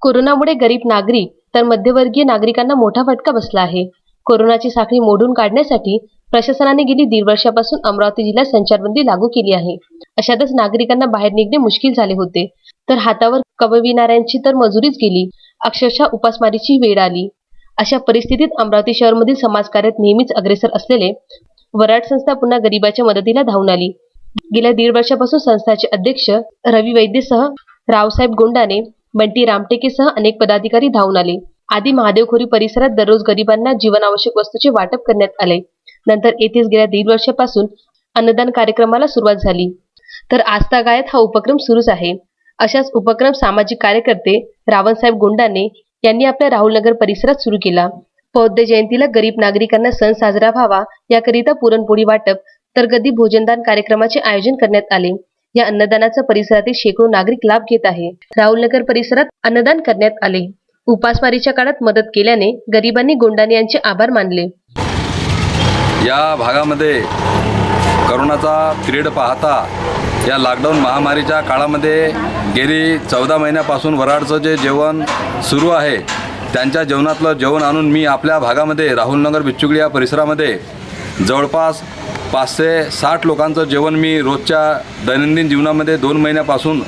कोरोनामुळे गरीब नागरिक तर मध्यवर्गीय नागरिकांना मोठा फटका बसला आहे. कोरोनाची साखळी मोडून काढण्यासाठी प्रशासनाने गेली दीड वर्षापासून अमरावती जिल्ह्यात संचारबंदी लागू केली आहे. अशातच नागरिकांना बाहेर निघणे मुश्किल झाले होते. तर हातावर कमविणाऱ्यांची तर मजुरीच गेली. अक्षरशः उपासमारीची वेळ आली. अशा परिस्थितीत अमरावती शहरमधील समाजकार्यात नेहमीच अग्रेसर असलेले वराड संस्था पुन्हा गरिबाच्या मदतीला धावून आली. गेल्या दीड वर्षापासून संस्थाचे अध्यक्ष रवी वैद्यसह रावसाहेब गोंडाने बंटी रामटेकेसह अनेक पदाधिकारी धावून आले. आधी महादेवखोरी परिसरात दररोज गरिबांना जीवनावश्यक वस्तूचे वाटप करण्यात आले. नंतर येथेच गेल्या दीड वर्षापासून अन्नदान कार्यक्रमाला सुरुवात झाली. तर आस्था गायत हा उपक्रम सुरूच आहे. अशाच उपक्रम सामाजिक कार्यकर्ते रावणसाहेब गोंडाने यांनी आपल्या राहुलनगर परिसरात सुरू केला. बौद्ध जयंतीला गरीब नागरिकांना सण साजरा व्हावा याकरिता पुरणपोळी वाटप तर गदी भोजनदान कार्यक्रमाचे आयोजन करण्यात आले. या अन्नदानाचा परिसरातील शेकडो नागरिक लाभ घेत आहे. राहुलनगर परिसरात अन्नदान करण्यात आले. उपासमारीच्या काळात मदत केल्याने गरिबांनी गोंडाने यांचे आभार मानले. या भागामध्ये करोनाचा पिरियड पाहता या लॉकडाऊन महामारीच्या काळामध्ये गेली चौदा महिन्यापासून वराडचं जे जेवण सुरू आहे त्यांच्या जेवणातलं जेवण आणून मी आपल्या भागामध्ये राहुलनगर बिच्चुकली या परिसरामध्ये जवळपास पाचशे साठ लोकांचं जेवण मी रोजच्या दैनंदिन जीवनामध्ये दोन महिन्यापासून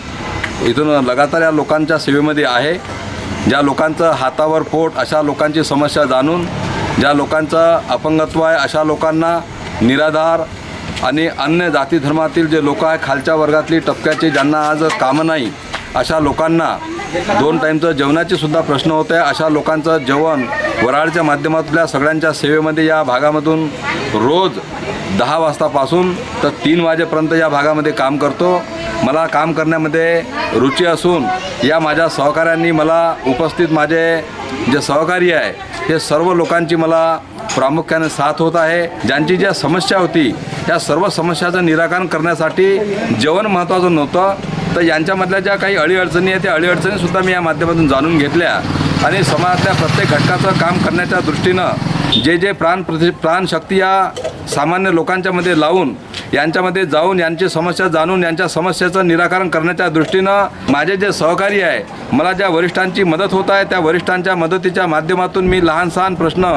इथून लगातार या लोकांच्या सेवेमध्ये आहे. ज्या लोकांचं हातावर पोट अशा लोकांची समस्या जाणून ज्या लोकांचं अपंगत्व आहे अशा लोकांना निराधार आणि अन्य जाती धर्मातील जे लोक आहे खालच्या वर्गातली टपक्याची ज्यांना आज कामं नाही अशा लोकांना दोन टाईमचं जेवणाची सुद्धा प्रश्न होते. आहे अशा लोकांचं जेवण वराळच्या माध्यमातल्या सगळ्यांच्या सेवेमध्ये या भागामधून रोज दहा वाजतापासून तर तीन वाजेपर्यंत या भागामध्ये काम करतो. मला काम करण्यामध्ये रुची असून या माझ्या सहकाऱ्यांनी मला उपस्थित माझे जे सहकारी आहे हे सर्व लोकांची मला प्रामुख्याने साथ होत आहे. ज्यांची ज्या समस्या होती त्या सर्व समस्याचं निराकरण करण्यासाठी जेवण महत्त्वाचं नव्हतं. तर यांच्यामधल्या ज्या काही अडीअडचणी आहेत त्या अडीअडचणीसुद्धा मी या माध्यमातून जाणून घेतल्या. आणि समाजातल्या प्रत्येक घटकाचं काम करण्याच्या दृष्टीनं जे जे प्राण प्रति प्राणशक्ती या सामान्य लोकांच्यामध्ये लावून यांच्यामध्ये जाऊन यांची समस्या जाणून यांच्या समस्याचं निराकरण करण्याच्या दृष्टीनं माझे जे सहकारी आहे मला ज्या वरिष्ठांची मदत होत आहे त्या वरिष्ठांच्या मदतीच्या माध्यमातून मी लहान सहान प्रश्न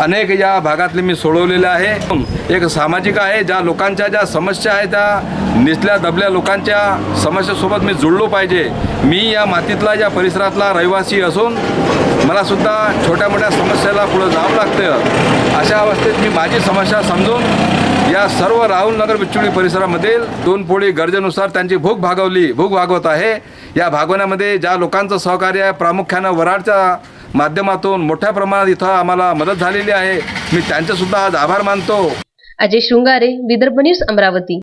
अनेक या भागातले मी सोडवलेले आहे. एक सामाजिक आहे ज्या लोकांच्या ज्या समस्या आहेत त्या निचल्या दबल्या लोकांच्या समस्येसोबत मी जुळलो पाहिजे. मी या मातीतला या परिसरातला रहिवासी असून मला सुद्धा छोट्या मोठ्या समस्येला पुढं जावं लागतं. अशा अवस्थेत मी माझी समस्या समजून या सर्व राहुल नगर बिच्चुळी परिसरामधील दोन पोळी गरजेनुसार त्यांची भूक भागवली भूक भागवत आहे. या भागवण्यामध्ये ज्या लोकांचं सहकार्य आहे प्रामुख्यानं वराडच्या माध्यमातून मोठ्या प्रमाणात इथं आम्हाला मदत झालेली आहे. मी त्यांचेसुद्धा आज आभार मानतो. अजय शृंगारे विदर्भ न्यूज अमरावती.